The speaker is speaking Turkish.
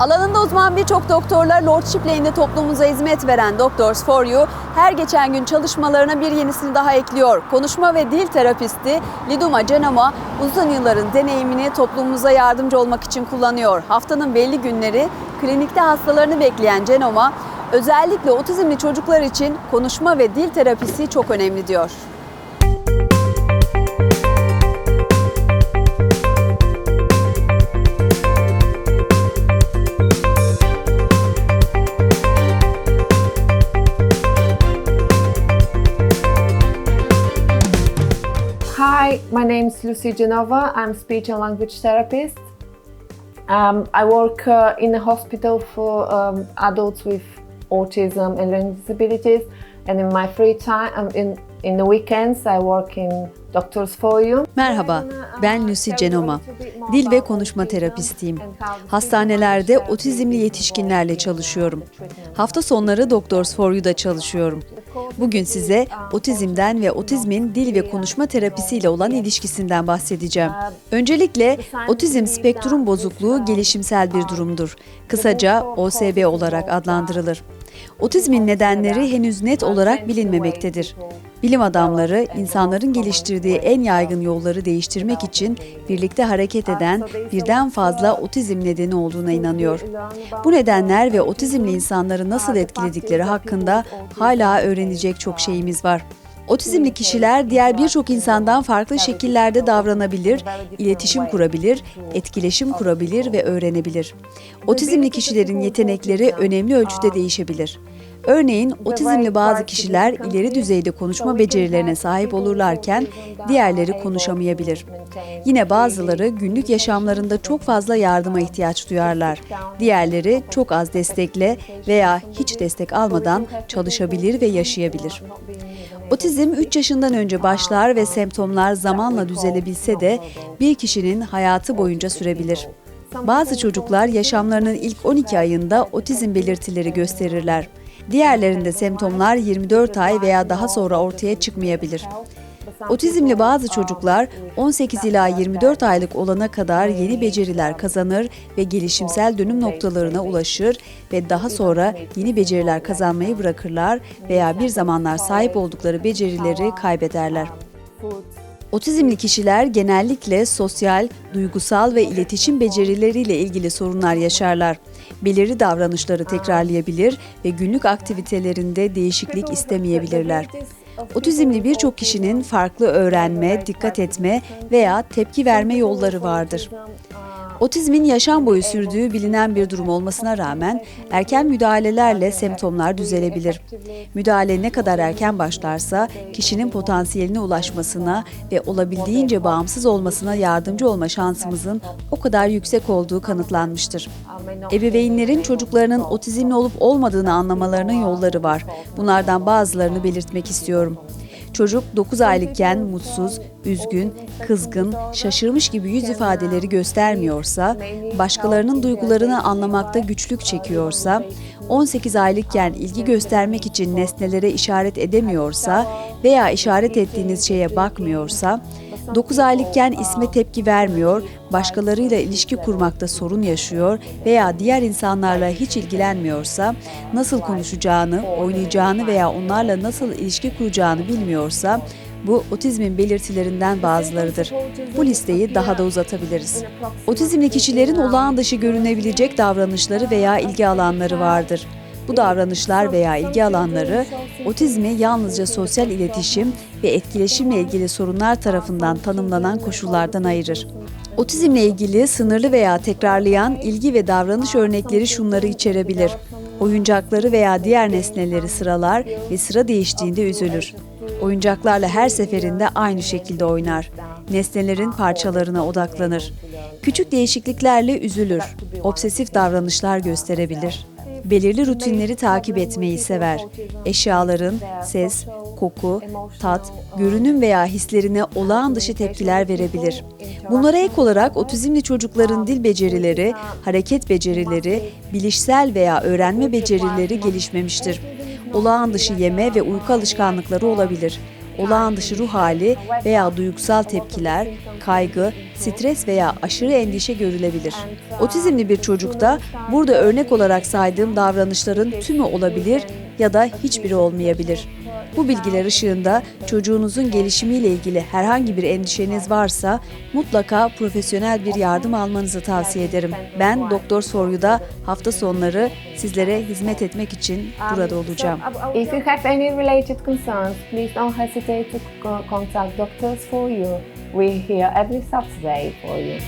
Alanında uzman birçok doktorlar Lord Shipley'inde toplumumuza hizmet veren Doctors for You her geçen gün çalışmalarına bir yenisini daha ekliyor. Konuşma ve dil terapisti Liduma Cenama uzun yılların deneyimini toplumumuza yardımcı olmak için kullanıyor. Haftanın belli günleri klinikte hastalarını bekleyen Cenoma özellikle otizmli çocuklar için konuşma ve dil terapisi çok önemli diyor. My name is Lucy Genova. I'm speech and language therapist. Um, I work uh, in a hospital for um, adults with autism and learning disabilities. And in my free time, um, in in the weekends, I work in Doctors for You. Merhaba, ben Lucy Genoma. Dil ve konuşma terapistiyim. Hastanelerde otizmli yetişkinlerle çalışıyorum. Hafta sonları Doctors for You'da çalışıyorum. Bugün size otizmden ve otizmin dil ve konuşma terapisiyle olan ilişkisinden bahsedeceğim. Öncelikle otizm spektrum bozukluğu gelişimsel bir durumdur. Kısaca OSB olarak adlandırılır. Otizmin nedenleri henüz net olarak bilinmemektedir. Bilim adamları insanların geliştirdiği en yaygın yolları değiştirmek için birlikte hareket eden birden fazla otizm nedeni olduğuna inanıyor. Bu nedenler ve otizmli insanları nasıl etkiledikleri hakkında hala öğrenecek çok şeyimiz var. Otizmli kişiler diğer birçok insandan farklı şekillerde davranabilir, iletişim kurabilir, etkileşim kurabilir ve öğrenebilir. Otizmli kişilerin yetenekleri önemli ölçüde değişebilir. Örneğin otizmli bazı kişiler ileri düzeyde konuşma becerilerine sahip olurlarken diğerleri konuşamayabilir. Yine bazıları günlük yaşamlarında çok fazla yardıma ihtiyaç duyarlar. Diğerleri çok az destekle veya hiç destek almadan çalışabilir ve yaşayabilir. Otizm 3 yaşından önce başlar ve semptomlar zamanla düzelebilse de bir kişinin hayatı boyunca sürebilir. Bazı çocuklar yaşamlarının ilk 12 ayında otizm belirtileri gösterirler. Diğerlerinde semptomlar 24 ay veya daha sonra ortaya çıkmayabilir. Otizmli bazı çocuklar 18 ila 24 aylık olana kadar yeni beceriler kazanır ve gelişimsel dönüm noktalarına ulaşır ve daha sonra yeni beceriler kazanmayı bırakırlar veya bir zamanlar sahip oldukları becerileri kaybederler. Otizmli kişiler genellikle sosyal, duygusal ve iletişim becerileriyle ilgili sorunlar yaşarlar. Belirli davranışları tekrarlayabilir ve günlük aktivitelerinde değişiklik istemeyebilirler. Otizmli birçok kişinin farklı öğrenme, dikkat etme veya tepki verme yolları vardır. Otizmin yaşam boyu sürdüğü bilinen bir durum olmasına rağmen erken müdahalelerle semptomlar düzelebilir. Müdahale ne kadar erken başlarsa kişinin potansiyeline ulaşmasına ve olabildiğince bağımsız olmasına yardımcı olma şansımızın o kadar yüksek olduğu kanıtlanmıştır. Ebeveynlerin çocuklarının otizmli olup olmadığını anlamalarının yolları var. Bunlardan bazılarını belirtmek istiyorum. Çocuk 9 aylıkken mutsuz, üzgün, kızgın, şaşırmış gibi yüz ifadeleri göstermiyorsa, başkalarının duygularını anlamakta güçlük çekiyorsa, 18 aylıkken ilgi göstermek için nesnelere işaret edemiyorsa veya işaret ettiğiniz şeye bakmıyorsa, 9 aylıkken isme tepki vermiyor, başkalarıyla ilişki kurmakta sorun yaşıyor veya diğer insanlarla hiç ilgilenmiyorsa, nasıl konuşacağını, oynayacağını veya onlarla nasıl ilişki kuracağını bilmiyorsa, bu otizmin belirtilerinden bazılarıdır. Bu listeyi daha da uzatabiliriz. Otizmli kişilerin olağan dışı görünebilecek davranışları veya ilgi alanları vardır. Bu davranışlar veya ilgi alanları otizmi yalnızca sosyal iletişim ve etkileşimle ilgili sorunlar tarafından tanımlanan koşullardan ayırır. Otizmle ilgili sınırlı veya tekrarlayan ilgi ve davranış örnekleri şunları içerebilir. Oyuncakları veya diğer nesneleri sıralar ve sıra değiştiğinde üzülür. Oyuncaklarla her seferinde aynı şekilde oynar. Nesnelerin parçalarına odaklanır. Küçük değişikliklerle üzülür. Obsesif davranışlar gösterebilir. Belirli rutinleri takip etmeyi sever. Eşyaların ses, koku, tat, görünüm veya hislerine olağan dışı tepkiler verebilir. Bunlara ek olarak otizmli çocukların dil becerileri, hareket becerileri, bilişsel veya öğrenme becerileri gelişmemiştir. Olağan dışı yeme ve uyku alışkanlıkları olabilir. Olağan dışı ruh hali veya duygusal tepkiler, kaygı, stres veya aşırı endişe görülebilir. Otizmli bir çocukta burada örnek olarak saydığım davranışların tümü olabilir ya da hiçbiri olmayabilir. Bu bilgiler ışığında çocuğunuzun gelişimiyle ilgili herhangi bir endişeniz varsa mutlaka profesyonel bir yardım almanızı tavsiye ederim. Ben Doktor Soryu'da hafta sonları sizlere hizmet etmek için burada olacağım. If you have any related concerns, please don't hesitate to co- contact Doctors for You. We're here every Saturday for you.